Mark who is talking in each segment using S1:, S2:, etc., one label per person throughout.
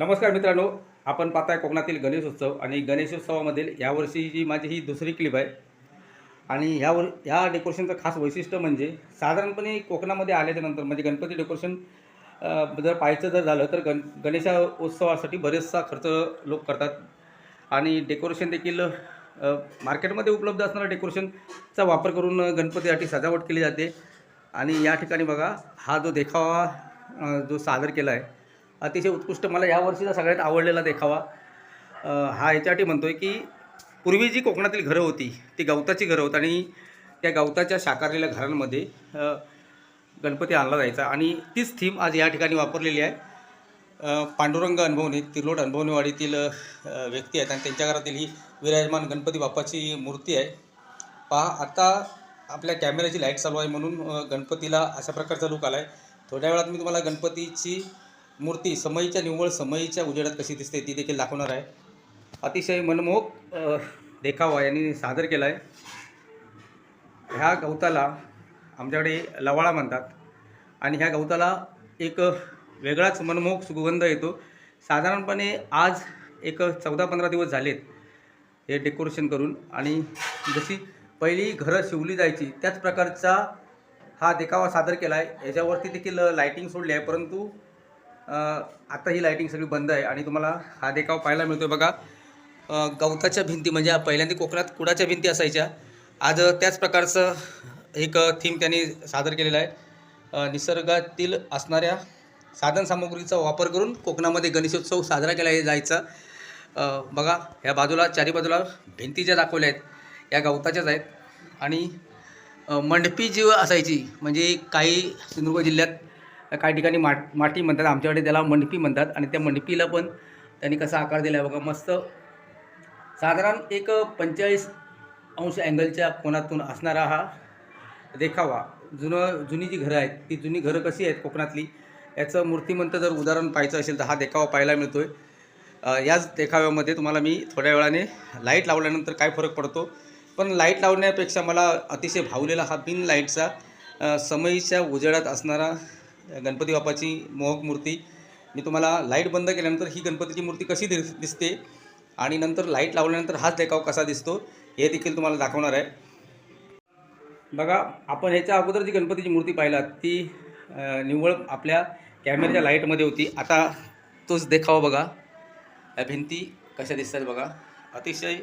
S1: नमस्कार मित्रांनो आपण पाहताय कोकणातील गणेशोत्सव आणि गणेशोत्सवामधील यावर्षी जी माझी ही दुसरी क्लिप आहे. आणि ह्यावर ह्या डेकोरेशनचं खास वैशिष्ट्य म्हणजे साधारणपणे कोकणामध्ये आल्याच्यानंतर म्हणजे गणपती डेकोरेशन जर पाहायचं जर झालं तर गण गणेशा उत्सवासाठी बरेचसा खर्च लोक करतात. आणि डेकोरेशन देखील मार्केटमध्ये उपलब्ध असणारा डेकोरेशनचा वापर करून गणपतीसाठी सजावट केली जाते. आणि या ठिकाणी बघा हा जो देखावा जो सादर केला आहे अतिशय उत्कृष्ट मला यावर्षीचा सगळ्यात आवडलेला देखावा. हा याच्यासाठी म्हणतो आहे की पूर्वी जी कोकणातील घरं होती ती गवताची घरं होती आणि त्या गवताच्या साकारलेल्या घरांमध्ये गणपती आणला जायचा आणि तीच थीम आज या ठिकाणी वापरलेली आहे. पांडुरंग अनुभवणे तिरलोट अनुभवणेवाडीतील व्यक्ती आहेत आणि त्यांच्या घरातील ही विराजमान गणपती बाप्पाची मूर्ती आहे. पहा आता आपल्या कॅमेऱ्याची लाइट चालू आहे म्हणून गणपतीला अशा प्रकारचा लुक आला आहे थोड्या वेळात मी तुम्हाला गणपतीची मूर्ती समईच्या निव्वळ समईच्या उजेडात कशी दिसते ती देखील दाखवणार आहे. अतिशय मनमोहक देखावा यांनी सादर केला आहे ह्या गवताला आमच्याकडे लवाळा म्हणतात. आणि ह्या गवताला एक वेगळाच मनमोहक सुगंध येतो. साधारणपणे आज एक चौदा पंधरा दिवस झालेत हे डेकोरेशन करून. आणि जशी पहिली घरं शिवली जायची त्याच प्रकारचा हा देखावा सादर केला आहे याच्यावरती देखील लाईटिंग सोडली आहे. परंतु आता ही लायटिंग सगळी बंद आहे आणि तुम्हाला हा देखाव पाहायला मिळतो बघा. गवताच्या भिंती म्हणजे पहिल्यांदा कोकणात कुडाच्या भिंती असायच्या. आज त्याच प्रकारचं एक थीम त्यांनी सादर केलेलं आहे. निसर्गातील असणाऱ्या साधनसामुग्रीचा वापर करून कोकणामध्ये गणेशोत्सव साजरा केला जायचा. बघा ह्या बाजूला चारी बाजूला भिंती ज्या दाखवल्या आहेत या गवताच्याच आहेत. आणि मंडपी जी असायची म्हणजे काही सिंधुदुर्ग जिल्ह्यात काही ठिकाणी माट माटी म्हणतात आमच्याकडे त्याला मंडपी म्हणतात. आणि त्या मंडपीला पण त्यांनी कसा आकार दिला आहे बघा मस्त. साधारण एक पंचेचाळीस अंश अँगलच्या कोनातून असणारा हा देखावा जुनं जुनी जी घरं आहेत ती जुनी घरं कशी आहेत कोकणातली याचं मूर्तिमंत जर उदाहरण पाहायचं असेल तर हा देखावा पाहायला मिळतो आहे याच देखाव्यामध्ये तुम्हाला मी थोड्या वेळाने लाइट लावल्यानंतर काय फरक पडतो. पण लाइट लावण्यापेक्षा मला अतिशय भावलेला हा बिन लाईटचा समयीच्या उजेडात असणारा गणपती बाप्पाची मोहक मूर्ती. मी तुम्हाला लाइट बंद केल्यानंतर ही गणपतीची मूर्ती कशी दिस दिसते? आणि नंतर लाइट लावल्यानंतर हाच देखाव कसा दिसतो? हे देखील तुम्हाला दाखवणार आहे. बघा आपण ह्याच्या अगोदर जी गणपतीची मूर्ती पाहिलात ती निव्वळ आपल्या कॅमेऱ्याच्या लाईटमध्ये होती. आता तोच देखावा बघा. या भिंती कशा दिसतात बघा. अतिशय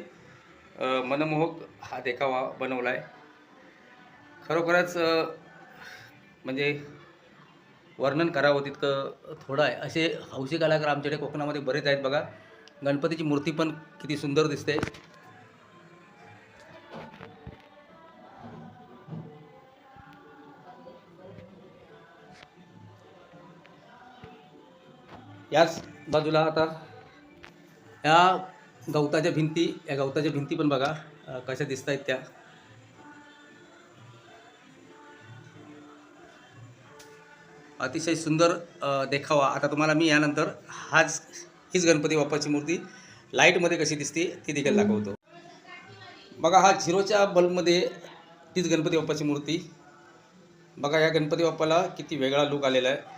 S1: मनमोहक हा देखावा बनवला आहे खरोखरच म्हणजे वर्णन करावं तितकं थोडं आहे. असे हौशी कलाकार आमच्याकडे कोकणामध्ये बरेच आहेत बघा. गणपतीची मूर्ती पण किती सुंदर दिसते. याच बाजूला आता या गवताच्या भिंती या गवताच्या भिंती पण बघा कशा दिसत आहेत त्या. अतिशय सुंदर देखावा. आता तुम्हाला मी यानंतर हाच हीच गणपती बाप्पाची मूर्ती लाईटमध्ये कशी दिसते ती देखील दाखवतो. बघा हा झिरोच्या बल्बमध्ये तीच गणपती बाप्पाची मूर्ती. बघा या गणपती बाप्पाला किती वेगळा लुक आलेला आहे.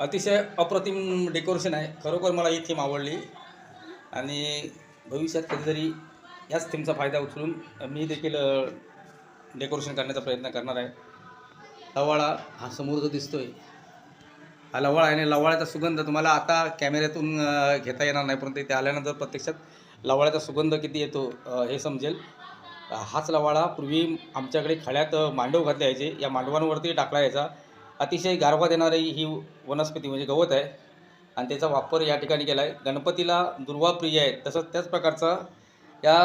S1: अतिशय अप्रतिम डेकोरेशन आहे. खरोखर मला ही थीम आवडली. आणि भविष्यात कधीतरी याच थीमचा फायदा उचलून मी देखील डेकोरेशन करण्याचा प्रयत्न करणार आहे. लवाळा हा समोर जो आहे हा लवाळा आहे आणि लवाळ्याचा सुगंध तुम्हाला आता कॅमेऱ्यातून घेता येणार नाही परंतु इथे आल्यानंतर प्रत्यक्षात लवाळ्याचा सुगंध किती येतो हे समजेल. हाच लवाळा पूर्वी आमच्याकडे खळ्यात मांडव घातले यायचे या मांडवांवरती टाकला यायचा अतिशय गारवा देणारी ही वनस्पती म्हणजे गवत आहे. आणि त्याचा वापर या ठिकाणी केला आहे. गणपतीला दुर्वा प्रिय आहे तसंच त्याच प्रकारचा या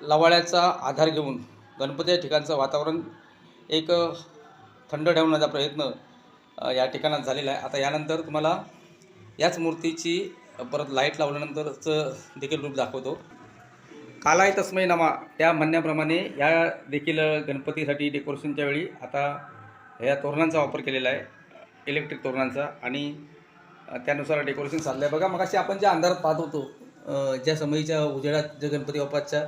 S1: लवाळ्याचा आधार घेऊन गणपतीच्या ठिकाणचं वातावरण एक थंड ठेवण्याचा प्रयत्न या ठिकाणात झालेला आहे. आता यानंतर तुम्हाला याच मूर्तीची परत लाइट लावल्यानंतरचं देखील रूप दाखवतो. कालाय तस्मय नमा. त्या म्हणण्याप्रमाणे या देखील गणपतीसाठी डेकोरेशनच्या वेळी आता ह्या तोरणांचा वापर केलेला आहे. इलेक्ट्रिक तोरणांचा आणि त्यानुसार डेकोरेशन चाललं आहे बघा मग आपण ज्या अंधारात पाहत होतो ज्या समयीच्या उजेडात जे गणपती बाप्पाच्या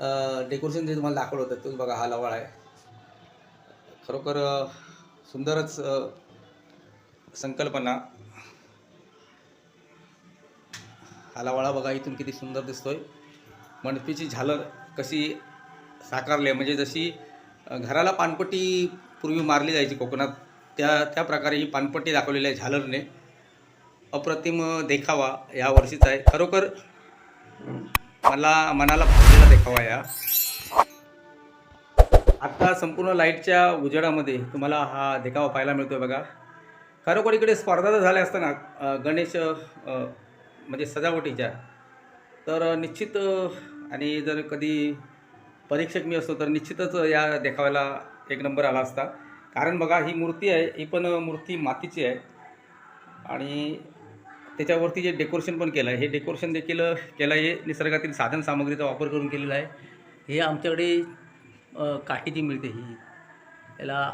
S1: डेकोरेशन जे तुम्हाला दाखवलं होतं तोच बघा हा लवाळ आहे. खरोखर सुंदरच संकल्पना. हा लवाळा बघा इथून किती सुंदर दिसतोय. मंडपीची झालर कशी साकारली आहे म्हणजे जशी घराला पानपट्टी पूर्वी मारली जायची कोकणात त्या त्या प्रकारे ही पानपट्टी दाखवलेली आहे झालरने. अप्रतिम देखावा या वर्षीचा आहे. खरोखर मला मनाला भावलेला देखावा या. आत्ता संपूर्ण लाईटच्या उजेडामध्ये तुम्हाला हा देखावा पाहायला मिळतो आहे बघा. खरोखर इकडे स्पर्धा तर झाल्या असताना गणेश म्हणजे सजावटीच्या. तर निश्चित आणि जर कधी परीक्षक मी असतो तर निश्चितच या देखाव्याला एक नंबर आला असता. कारण बघा ही मूर्ती आहे ही पण मूर्ती मातीची आहे. आणि त्याच्यावरती जे डेकोरेशन पण केलं आहे हे डेकोरेशन देखील केलं आहे. हे निसर्गातील साधन सामग्रीचा वापर करून केलेला आहे. हे आमच्याकडे काठी जी मिळते ही. त्याला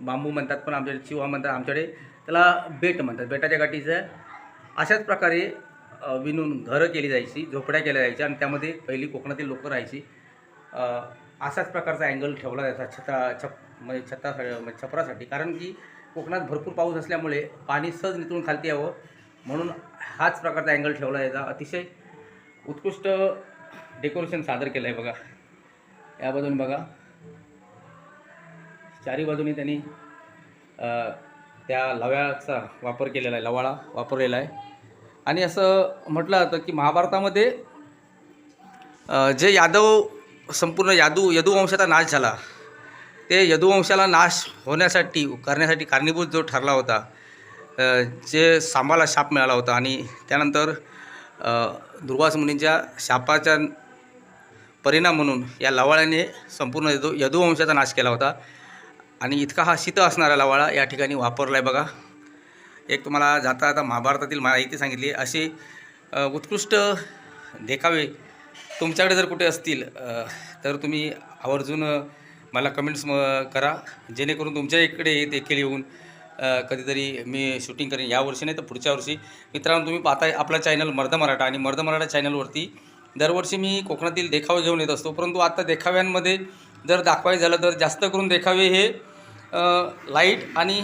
S1: बांबू म्हणतात पण आमच्याकडे चिवा म्हणतात आमच्याकडे त्याला बेट म्हणतात. बेटाच्या गाठीचं अशाच प्रकारे विणून घरं केली जायची झोपड्या केल्या जायच्या आणि त्यामध्ये पहिली कोकणातील लोकं राहायची. असाच प्रकारचा अँगल ठेवला जायचा छता छप म्हणजे छता म्हणजे छपरासाठी. कारण की कोकणात भरपूर पाऊस असल्यामुळे पाणी सहज नितळून खालती यावं. म्हणून हाच प्रकारचा अँगल ठेवला याचा. अतिशय उत्कृष्ट डेकोरेशन सादर केलं आहे बघा. या बाजूने बघा. चारी बाजूनी त्यांनी त्या लव्याचा वापर केलेला आहे लवाळा वापरलेला आहे. आणि असं म्हटलं जातं की महाभारतामध्ये जे यादव संपूर्ण यादू यदुवंशाचा नाश झाला. ते यदुवंशाला नाश होण्यासाठी करण्यासाठी कारणीभूत जो ठरला होता जे सांबाला शाप मिळाला होता आणि त्यानंतर दुर्वास मुनींच्या शापाच्या परिणाम म्हणून या लवाळ्याने संपूर्ण यदु यदुवंशाचा नाश केला होता. आणि इतका हा शीत असणारा लवाळा या ठिकाणी वापरला आहे बघा. एक तुम्हाला जाता आता महाभारतातील माहिती सांगितली. असे उत्कृष्ट देखावे तुमच्याकडे जर कुठे असतील तर तुम्ही आवर्जून मला कमेंट्स म करा. जेणेकरून तुमच्या इकडे देखील येऊन कधीतरी मी शूटिंग करेन. यावर्षी नाही तर पुढच्या वर्षी. मित्रांनो तुम्ही पाहताय आपला चॅनल मर्द मराठा आणि मर्द मराठा चॅनलवरती दरवर्षी मी कोकणातील देखावे घेऊन येत असतो. परंतु आता देखाव्यांमध्ये जर दाखवायचं झालं तर जास्त करून देखावे हे लाइट आणि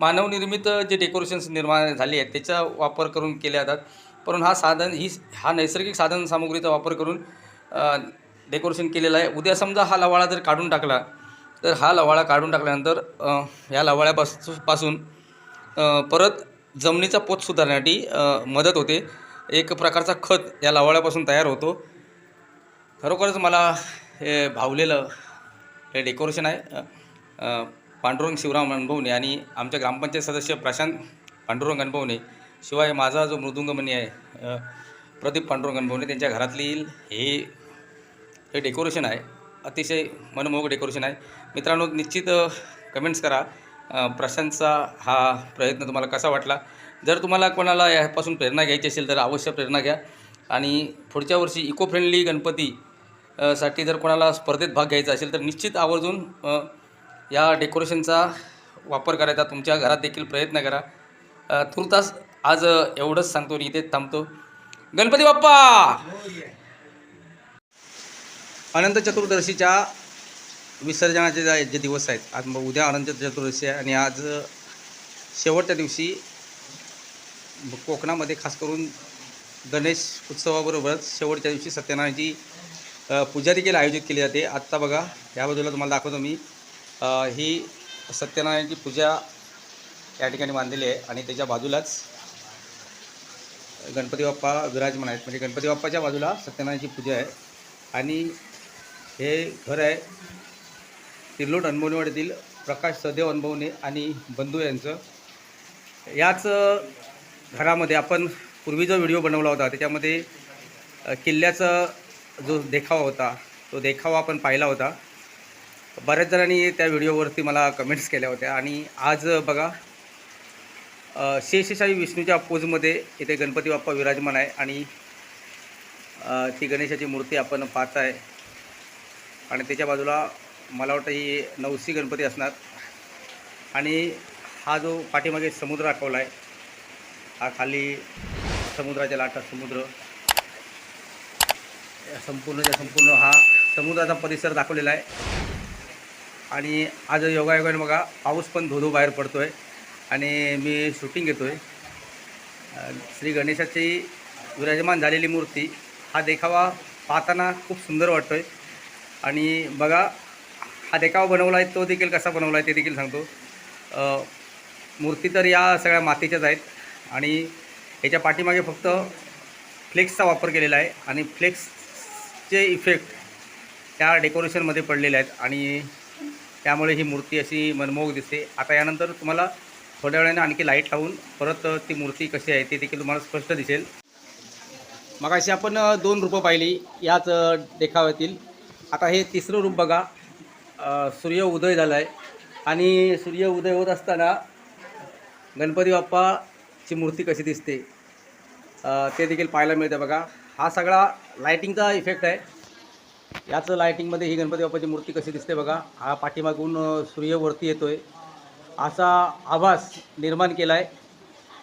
S1: मानवनिर्मित जे डेकोरेशन्स निर्माण झाले आहेत त्याचा वापर करून केले जातात. पण हा साधन ही हा नैसर्गिक साधन सामुग्रीचा वापर करून डेकोरेशन केलेलं आहे. उद्या समजा हा लवाळा जर काढून टाकला तर हा लवाळा काढून टाकल्यानंतर ह्या लवाळ्यापासून पासून परत जमिनीचा पोत सुधारण्यासाठी मदत होते. एक प्रकारचा खत या लवाळ्यापासून तयार होतो. खरोखरच मला हे भावलेलं हे डेकोरेशन आहे. पांडुरंग शिवराम अनुभवणे आणि आमच्या ग्रामपंचायत सदस्य प्रशांत पांडुरंग अनुभवणे शिवाय माझा जो मृदुंगमणी आहे प्रदीप पांडुरंग अनुभवणे त्यांच्या घरातील हे हे डेकोरेशन आहे. अतिशय मनमोहक डेकोरेशन आहे. मित्रांनो निश्चित कमेंट्स करा. प्रशांतचा हा प्रयत्न तुम्हाला कसा वाटला? जर तुम्हाला कोणाला यापासून प्रेरणा घ्यायची असेल तर अवश्य प्रेरणा घ्या. आणि पुढच्या वर्षी इको फ्रेंडली गणपती साठी जर कोणाला स्पर्धेत भाग घ्यायचा असेल तर निश्चित आवर्जून या डेकोरेशनचा वापर करायचा. तुमच्या घरात देखील प्रयत्न करा. तुर्तास आज एवढंच सांगतो आणि इथेच थांबतो. गणपती बाप्पा! अनंत चतुर्दशीच्या विसर्जनाचे जे जे दिवस आहेत. आज मग उद्या अनंत चतुर्दशी आहे आणि आज शेवटच्या दिवशी कोकणामध्ये खास करून गणेश उत्सवाबरोबरच शेवटच्या दिवशी सत्यनारायणची पूजा देखील आयोजित केली जाते. आत्ता बघा या बाजूला तुम्हाला दाखवतो मी. ही सत्यनारायणची पूजा या ठिकाणी बांधलेली आहे आणि त्याच्या बाजूलाच गणपती बाप्पा विराजमान आहेत. म्हणजे गणपती बाप्पाच्या बाजूला सत्यनारायणची पूजा आहे. आणि हे घर आहे. तिर्लोट अनबवणेवाडीतील प्रकाश सदेव अनबवणे आणि बंधू यांचं. याच घरामध्ये आपण पूर्वी जो व्हिडिओ बनवला होता त्याच्यामध्ये किल्ल्याचा जो देखावा होता तो देखावा आपण पाहिला होता. बऱ्याच जणांनी त्या व्हिडिओवरती मला कमेंट्स केल्या होत्या आणि आज बघा शेषशाही विष्णूच्या पोजमध्ये इथे गणपती बाप्पा विराजमान आहे आणि ती गणेशाची मूर्ती आपण पाहत आहे आणि त्याच्या बाजूला मला वाटतं ही नवसी गणपती असणार. आणि हा जो पाठीमागे समुद्र दाखवला आहे हा खाली समुद्राच्या लाटा समुद्र या संपूर्णच्या संपूर्ण हा समुद्राचा परिसर दाखवलेला आहे. आणि आज योगायोगाने बघा पाऊस पण धोधो बाहेर पडतो आहे आणि मी शूटिंग घेतो आहे श्री गणेशाची विराजमान झालेली मूर्ती हा देखावा पाहताना खूप सुंदर वाटतो आहे आणि बघा हा देखावा बनवला आहे तो देखील कसा बनवला आहे ते देखील सांगतो. मूर्ती तर या सगळ्या मातीच्याच आहेत आणि याच्या पाठीमागे फक्त फ्लेक्सचा वापर केलेला आहे आणि फ्लेक्सचे इफेक्ट त्या डेकोरेशनमध्ये पडलेले आहेत आणि त्यामुळे ही मूर्ती अशी मनमोहक दिसते. आता यानंतर तुम्हाला थोड्या वेळाने आणखी लाइट लावून परत ती मूर्ती कशी आहे ते देखील तुम्हाला स्पष्ट दिसेल. मग अशी आपण दोन रूपं पाहिली याच देखाव्यातील. आता हे तिसरं रूप बघा. सूर्य उदय झाला आहे आणि सूर्य उदय होत असताना गणपती बाप्पाची मूर्ती कशी दिसते? ते देखील पाहायला मिळते बघा. हा सगळा लायटिंगचा इफेक्ट आहे. याच लायटिंगमध्ये ही गणपती बाप्पाची मूर्ती कशी दिसते बघा. हा पाठीमागून सूर्यवरती सूर्य वरती येतो आहे असा आभास निर्माण केला आहे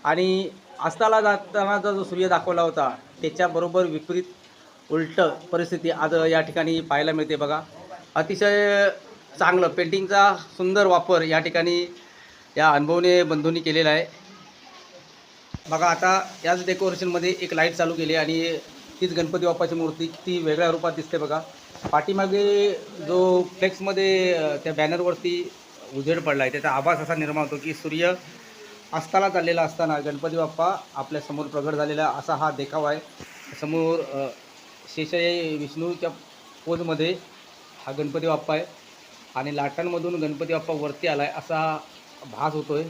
S1: आणि अस्ताला जातानाचा जो सूर्य दाखवला होता त्याच्याबरोबर विपरीत उलटं परिस्थिती आज या ठिकाणी पाहायला मिळते बघा. अतिशय चांगलं पेंटिंगचा सुंदर वापर या ठिकाणी या अनुभवने बंधूंनी केलेला आहे. बघा आता याच डेकोरेशनमध्ये एक लाइट चालू केली आणि तीच गणपती बाप्पाची मूर्ती ती वेगळ्या रूपात दिसते बघा. पाठीमागे जो फ्लेक्समध्ये त्या बॅनरवरती उजेड पडला आहे त्याचा आभास असा निर्माण होतो की सूर्य अस्ताला चाललेला असताना गणपती बाप्पा आपल्यासमोर प्रगट झालेला असा हा देखावा आहे. समोर अ, शेषाई विष्णूच्या पोजमध्ये हा गणपती बाप्पा आहे. आणि लाटांमधून गणपती बाप्पा वरती आला आहे असा भास होतो आहे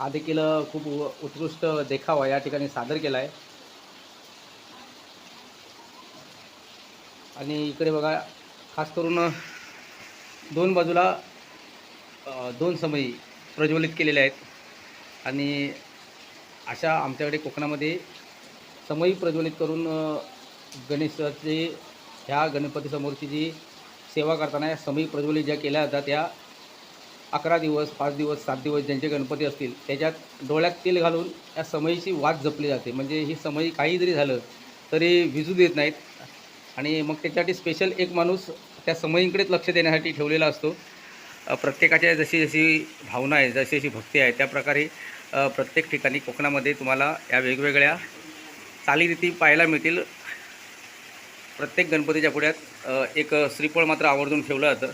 S1: हा देखील खूप उ- उत्कृष्ट देखावा या ठिकाणी सादर केला आहे आणि इकडे बघा खास करून दोन बाजूला दोन समयी प्रज्वलित केलेले आहेत. आणि अशा आमच्याकडे कोकणामध्ये समयी प्रज्वलित करून गणेशाची ह्या गणपतीसमोरची जी सेवा करताना या समयी प्रज्वलित ज्या केल्या जातात त्या अकरा दिवस पाच दिवस सात दिवस ज्यांचे गणपती असतील त्याच्यात डोळ्यात तेल घालून या समयीची वाद जपली जाते. म्हणजे ही समयी काही जरी झालं तरी विजू देत नाहीत. आणि मग त्याच्यासाठी स्पेशल एक माणूस त्या समयीकडेच लक्ष देण्यासाठी ठेवलेला असतो. प्रत्येकाच्या जशी जशी भावना आहे जशी जशी भक्ती आहे त्याप्रकारे प्रत्येक ठिकाणी कोकणामध्ये तुम्हाला या वेगवेगळ्या चालीरीती पाहायला मिळतील. प्रत्येक गणपतीच्या पुढ्यात एक श्रीफळ मात्र आवर्जून ठेवलं जातं.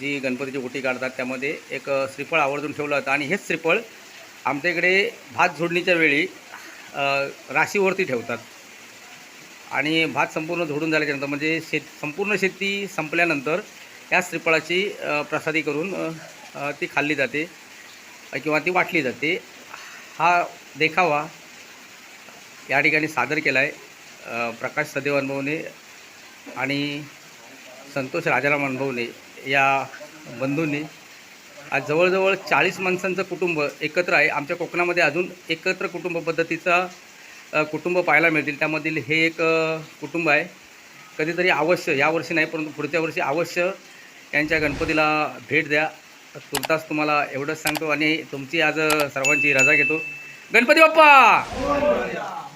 S1: जी गणपतीची ओटी काढतात त्यामध्ये एक श्रीफळ आवर्जून ठेवलं जातं आणि हेच श्रीफळ आमच्या इकडे भात झोडणीच्या वेळी राशीवरती ठेवतात. आणि भात संपूर्ण झोडून झाल्याच्यानंतर म्हणजे शेत संपूर्ण शेती संपल्यानंतर या श्रीफळाची प्रसादी करून ती खाल्ली जाते किंवा ती वाटली जाते. हा देखावा या ठिकाणी सादर केला आहे प्रकाश सदेव अनुभवणे आणि संतोष राजाराम अनुभवणे या बंधूंनी आज जवळजवळ चाळीस माणसांचं कुटुंब एकत्र आहे. आमच्या कोकणामध्ये अजून एकत्र कुटुंब पद्धतीचा कुटुंब पाहायला मिळतील. त्यामधील हे एक कुटुंब आहे. कधीतरी अवश्य यावर्षी नाही परंतु पुढच्या वर्षी अवश्य यांच्या गणपतीला भेट द्या. तुर्तास तुम्हाला एवढंच सांगतो आणि तुमची आज सर्वांची रजा घेतो. गणपती बाप्पा!